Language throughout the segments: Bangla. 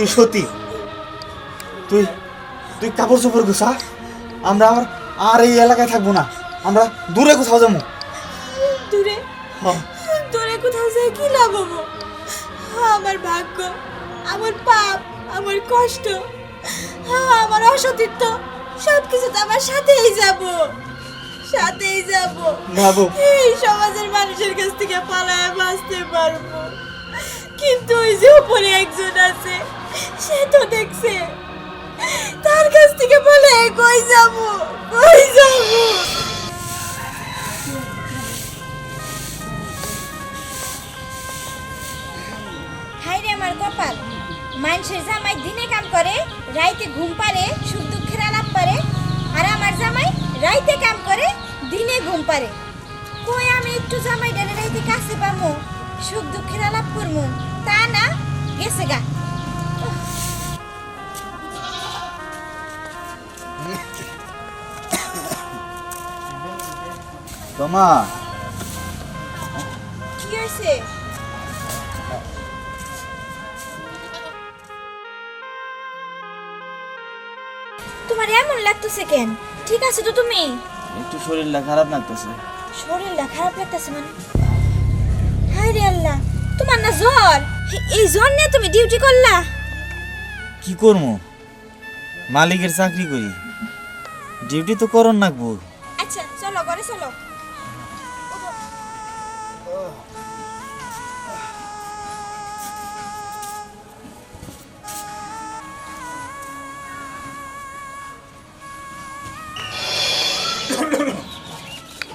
তুই সত্যি তুই তুই কাপড় চোপড় গুছা। আমরা আমার আর এই এলাকায় থাকব না। আমরা দূরে কোথাও যাব। দূরে? হ্যাঁ। দূরে কোথাও যায় কি লাভ হব? আমার ভাগ্য আমার পাপ আমার কষ্ট আমার অসতীর্থ সব কিছু তো আমার সাথেই যাব। সাথেই যাব। ভাবো এই সমাজের মানুষের কাছ থেকে পালায় বাঁচতে পারব। কিন্তু ওই যে উপরে একজন আছে সে তো দেখছে। তার কাছ থেকে পালায় কই যাব? কই যাব? হাই রে আমার কপাল। মানুষের জামাই দিনে কাম করে, রাইতে ঘুম পারে সুখ দুঃখের আলাপ পারে আর আমার জামাই রাইতে কাম করে, দিনে ঘুম পারে কই আমি একটু জামাই ডালে রাইতে কাছে পামু, সুখ দুঃখের আলাপ করমু? তা না, গেছে গা। তোমা। কি হয়েছে? তোমার এমন লাগতেছে কেন? ঠিক আছে তো তুমি? একটু শরীরটা খারাপ লাগতেছে। শরীরটা খারাপ লাগতেছে মানে? হায় রে আল্লাহ তোমার না জ্বর? এই জ্বর নিয়ে তুমি ডিউটি করলা? কি করব মালিকের চাকরি করি। ডিউটি তো করন নাকবো আচ্ছা চলো ঘরে চলো।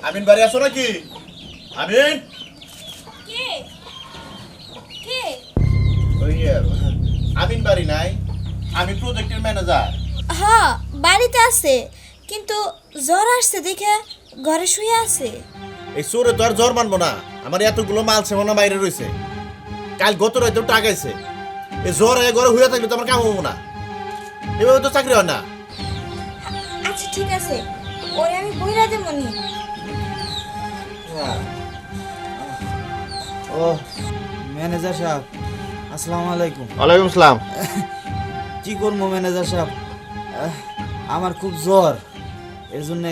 আমিন বাড়ি আছো নাকি? আমিন? কে? কে? ওই আমিন বাড়ি নাই আমি প্রজেক্টের ম্যানেজার হ্যাঁ বাড়িতে আছে কিন্তু জ্বর আসছে দেখে ঘরে শুয়ে আছে। এই চোরে তো আর জ্বর মানবো না আমার এতগুলো মাল সেমনা বাইরে রয়েছে। কাল গত রাতে টাকাইছে এই জ্বর এ ঘরে হইয়া থাকলে তো আমার কাম হব না। এভাবে তো চাকরি হয় না। আচ্ছা ঠিক আছে ওরে আমি বইরা দেবো নি। ও ম্যানেজার সাহেব আসসালামু আলাইকুম। ওয়ালাইকুম সালাম। কি করব ম্যানেজার সাহেব? আমার খুব জ্বর এর জন্যে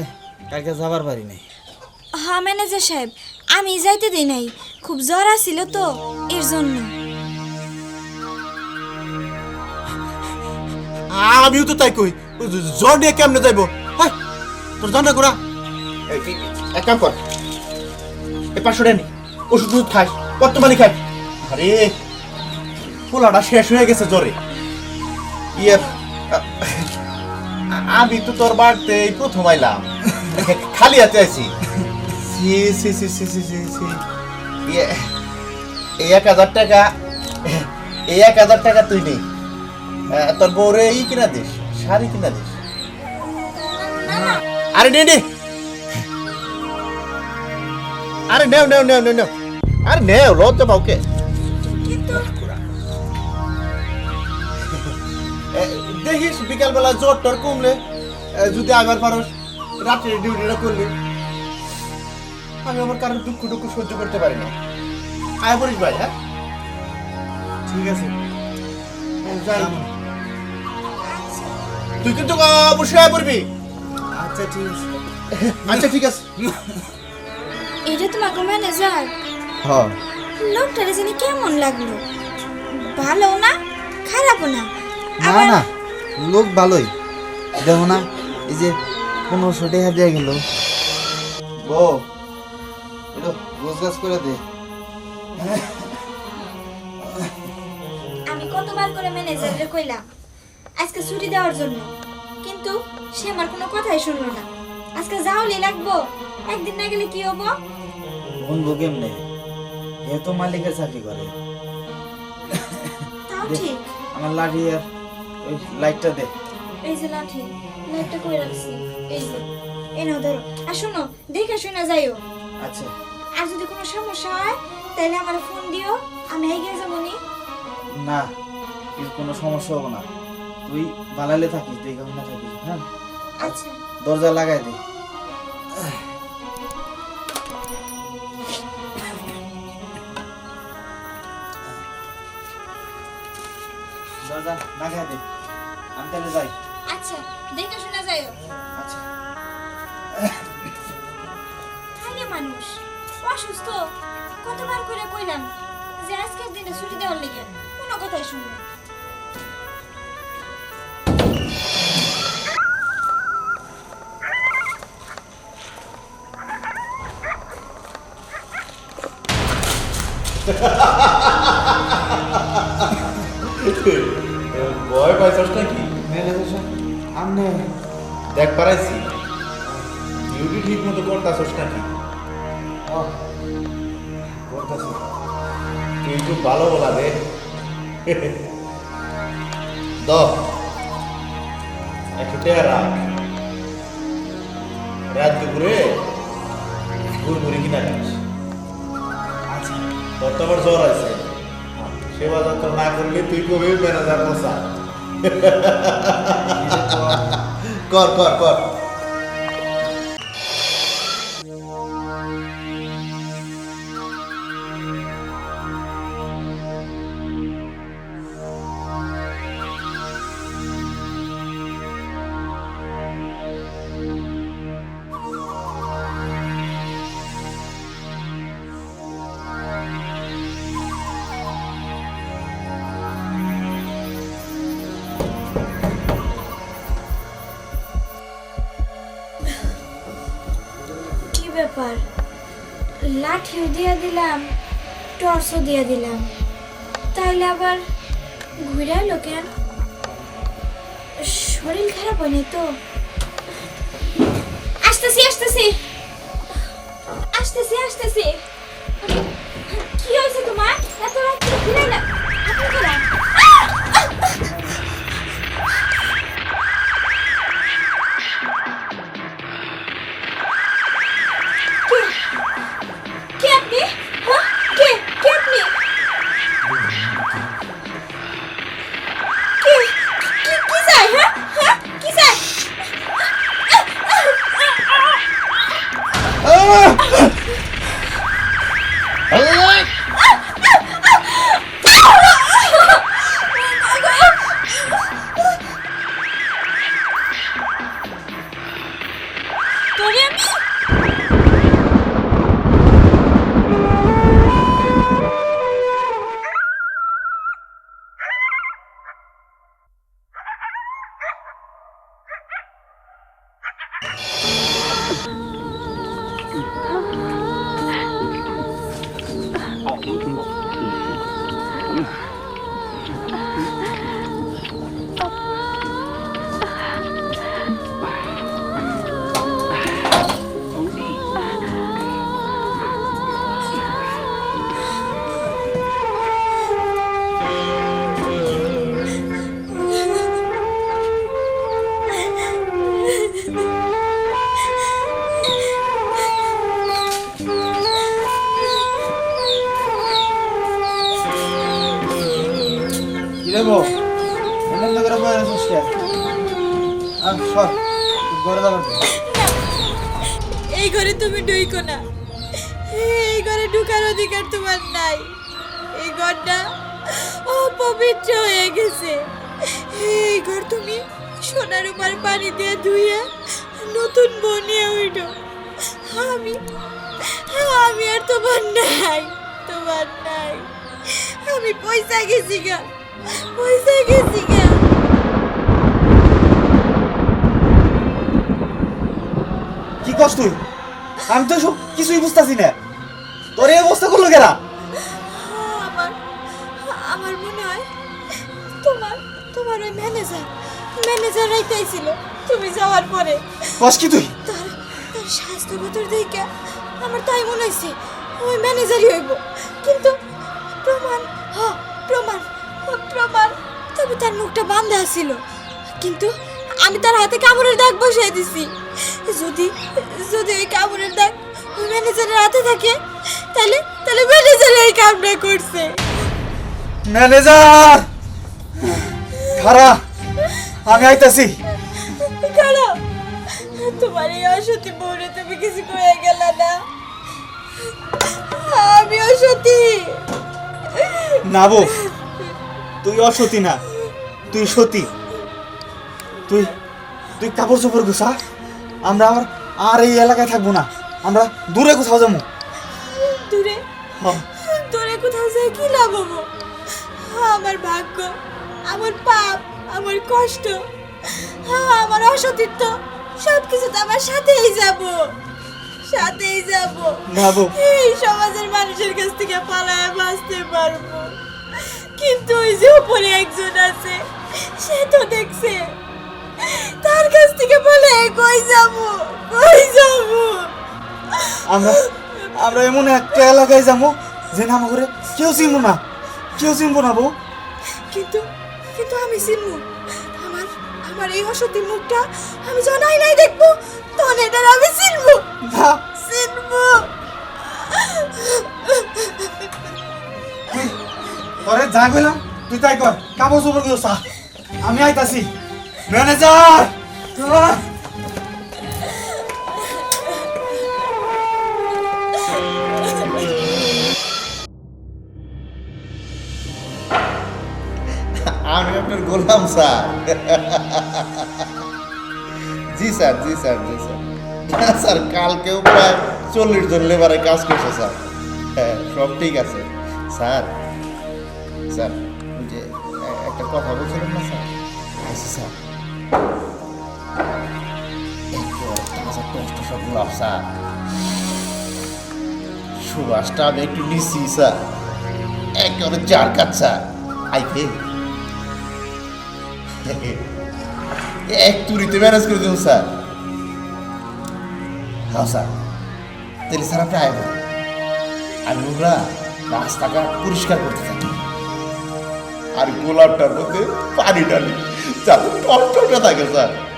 কালকে যাবার পারি নাই। হ্যাঁ ম্যানেজার সাহেব আমি যাইতে দিই নাই। খুব জ্বর আসছিল তো এর জন্য। আমিও তো তাই কই। জ্বর নিয়ে কেমনে যাইবো? তোর জানা করা এক কাম কর। নি। ওষুধ খাই আরে শেষ হয়ে গেছে ইয়ে আমি তো তোর বাড়িতে প্রথম আইলাম। খালি হাতে আছি এই এক হাজার টাকা, এই এক হাজার টাকা তুই নেই তোর বউরে ই কিনা দিস, শাড়ি কিনা দিস। আরে নে। আরে নেও নেও নেও নেও নেও। আরে নেও লজ্জা পাওকে কিন্তু দেখিস বিকালবেলা জ্বর টর কমলে যদি আবার পারস রাত্রে ডিউটিটা করলি। আমি আমার কারোর দুঃখ টুকু সহ্য করতে পারি না। আয় পড়িস ভাই হ্যাঁ? ঠিক আছে। যাই। তুই কিন্তু অবশ্যই আয় পড়বি। আচ্ছা ঠিক আছে। আচ্ছা ঠিক আছে। এটা তোমাকে ম্যানেজার হ্যাঁ। লোকটারে জানি কেমন লাগল? ভালো না খারাপও না। না না লোক ভালোই। দেখো না এই যে পনেরোশো টাকা দিয়ে গেল। বউ গোছ গাছ করে দে। আমি কতবার করে ম্যানেজারে কইলাম আজকে ছুটি দেওয়ার জন্য। কিন্তু সে আমার কোনো কথাই শুনলো না। আজকে যাওয়ালি লাগবো। একদিন না গেলে কি হব? বন্ধু কেমনে? এ তো মালিকের চাকরি করে। তাও ঠিক? আমার লাঠি আর ওই লাইটটা দে। এই যে লাঠি লাইটটা কই রাখছি? এই যে এই নাও ধরো। আর শোনো দেখে শুনে যাইও। আচ্ছা। আর যদি কোনো সমস্যা হয় তাহলে আমার ফোন দিও। আমি এগিয়ে যাব নি। না এর কোনো সমস্যা হবে না। তুই বালালে থাকিস দেখে না থাকিস হ্যাঁ? দরজা লাগাই দে। দরজা আমি তাহলে যাই। আচ্ছা দেখে শোনা যায়ও আচ্ছা। খাইলে মানুষ অসুস্থ। কতবার করে কইলাম যে আজকের দিনে ছুটি দেওয়ার লেগে কোনো কথাই শুনবে ভয় পাইছস নাকি? আমনে দেখ পারাইছি। ডিউটি ঠিক মতো করতাছস নাকি? করতেছি। তুই একটু ভালো বলা দে। দ একটু টেয়া রাখ। রাত দুপুরে ঘুরঘুরি কিনা আচ্ছা তোর তো আবার জ্বর আছে। সেবা যত্ন না করলে তুই কবি ম্যানেজার মশা কর কর কর। লাঠিও দিয়ে দিলাম, টর্চও দিয়ে দিলাম। তাইলে আবার ঘুরে এলো কেন? শরীর খারাপ হয়নি তো? আসতেছি আসতেছি। আসতেছি আসতেছি। কি হয়েছে তোমার? এত রাত্রে ঘুরে না এই ঘরে তুমি ঢুইকো না। এই ঘরে ঢুকার অধিকার তোমার নাই। এই ঘরটা অপবিত্র হয়ে গেছে। এই ঘর তুমি সোনার উপর পানি দিয়ে ধুয়ে নতুন বনিয়ে উঠো। আমি আমি আর তোমার নাই তোমার নাই। আমি পয়সা গেছি গা, পয়সা গেছি গা। কি তুই আমি তো সব কিছুই বুঝতেছি না। তোর এই অবস্থা করল কেরা? আমার আমার মনে হয় তোমার তোমার ওই ম্যানেজার ম্যানেজার রাইতেছিল তুমি যাওয়ার পরে। কস কি তুই? তার তার স্বাস্থ্যগত দেখে আমার তাই মনে হয়েছে ওই ম্যানেজারই হইব। কিন্তু প্রমাণ হ প্রমাণ প্রমাণ। তবে তার মুখটা বান্ধা ছিল। কিন্তু আমি তার হাতে কামড়ের দাগ বসাই দিছি। যদি যদি ওই কামড়ের দাগ ম্যানেজারের হাতে থাকে তাহলে তাহলে ম্যানেজার এই কামটা করছে। ম্যানেজার খারা আমি আইতাছি। খারাপ তোমার এই অসতী বউরে তুমি কিছু করে গেল না। আমি অসতী। না বউ তুই অসতী না তুই সতী। তুই তুই কাপড় চোপড় গুছা। আমরা আর আর এই এলাকায় থাকব না। আমরা দূরে কোথাও যাব। দূরে। দূরে কোথাও যাই কি লাভ হব? আমার ভাগ্য আমার পাপ আমার কষ্ট হ্যাঁ, আমার অসতীর্থ সব কিছু তো আমার সাথেই যাব। সাথেই যাব। বউ। এই সমাজের মানুষের কাছ থেকে পালায় বাঁচতে পারব। কিন্তু ওই যে উপরে একজন আছে সে তো দেখছে। তার কাছ থেকে বলে কই যাব? কই যাব? আমরা আমরা এমন একটা এলাকায় যাব যে নাম করে কেউ চিনবো না। কেউ চিনবো না বউ। কিন্তু কিন্তু আমি চিনবো। আমার আমার এই অসতী মুখটা আমি জানাই নাই দেখব। তখন এটার আমি চিনবো। না। চিনবো। তোরে যা কইলাম তুই তাই কর। কাপড় চোপড় গুছা আমি আইতাছি। ম্যানেজার! আমি আপনার গোলাম স্যার। জি স্যার জি স্যার জি স্যার। হ্যাঁ, স্যার কালকেও প্রায় চল্লিশ জন লেবারে কাজ করছে স্যার। হ্যাঁ সব ঠিক আছে। স্যার স্যার যে একটা কথা বলছিলাম না স্যার? আইসি স্যার। টস্ট সব গোলাপ সুবাসটা আমি একটু নিচ্ছি স্যার। একেবারে কাজ, স্যার। আইফে। এক তুরিতে ম্যানেজ করে দেবো, স্যার। হ্যাঁ স্যার। তাহলে, স্যার, আপনি আইব আমি ওরা রাস্তাঘাট পরিষ্কার করতে থাকি। আর গোলাপটার মধ্যে পানি ডালি যাতে টকটকটা থাকে, স্যার।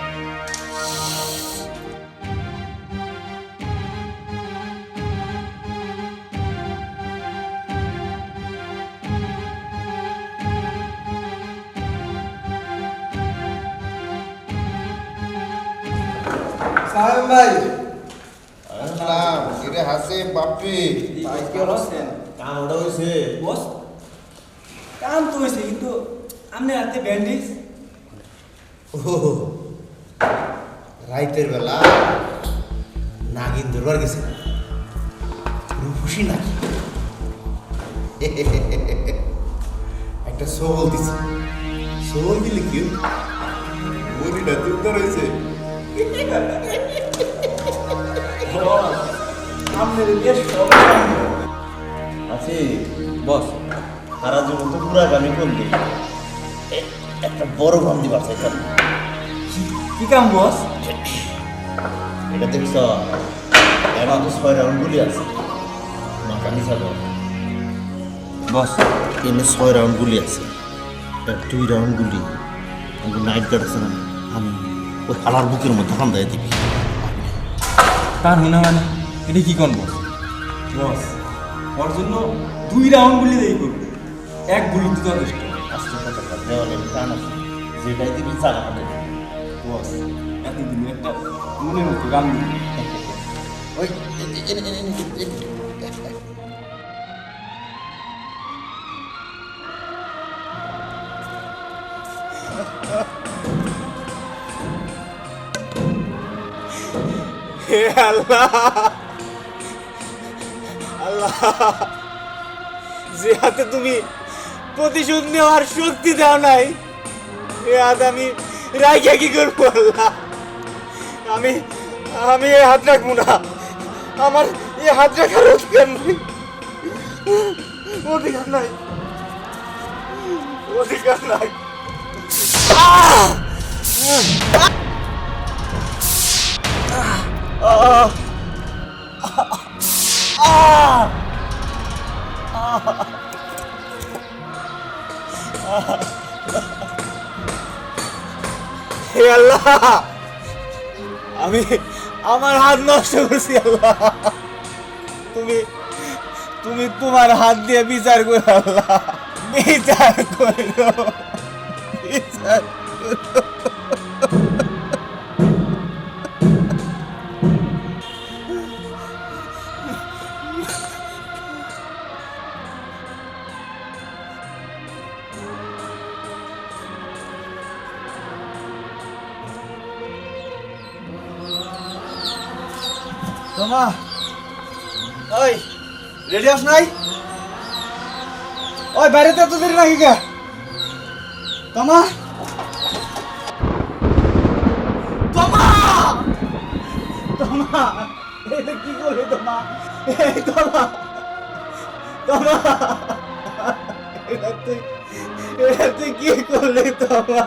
সাহেব ভাই। আসসালাম কিরে হাসে বাপি। কাম ওটা হয়েছে বস কাম তো হয়েছে কিন্তু আপনি হাতে ব্যান্ডেজ। ও রাইতের বেলা নাগিন ধরবার গেছে। রূপসী নাকি? একটা সবল দিছে। সবল দিলে কি বলিটা দুর্দার হয়েছে আছে বস সারা জীবন তো পুরা গামি করলি। একটা বড় ভাম দিবার চাইতাম। কি কাম বস? এটা দেখছ এমন তো ছয় রাউন্ড গুলি আছে। মাথা নিচা কর বস। এনে ছয় রাউন্ড গুলি আছে। দুই রাউন্ড গুলি। নাইট গার্ড আছে না আমি ওই হালার বুকের মধ্যে হান্দায় দিবি তার হুনা মানে এটা কি কোন বস বস ওর জন্য দুই রাউন্ড গুলি দেই করব এক গুলি তো যথেষ্ট আস্তে কথা দেওয়ালে টান আছে যেটাই দিবি চালা হাতে বস এতদিন একটা মনের মতো গান ওই আল্লাহ। আল্লাহ। যে হাতে তুমি প্রতিশোধ নেওয়ার শক্তি দাও নাই, এ হাত আমি রাইখা কি করব আল্লাহ? আমি আমি এ হাত রাখব না। আমার এ হাত রাখার অধিকার নাই। অধিকার নাই। অধিকার নাই! আহ! হে আল্লাহ! আমি আমার হাত নষ্ট করছি, আল্লাহ। তুমি তুমি তোমার হাত দিয়ে বিচার করে, আল্লাহ। বিচার করো বিচার করো। তোমা ওই রেডি আস নাই? ওই, বাইরেতে এত দেরি নাকি কে? তোমা? কি করলে তোমা? এই তোমা তুই কি করলে তোমা?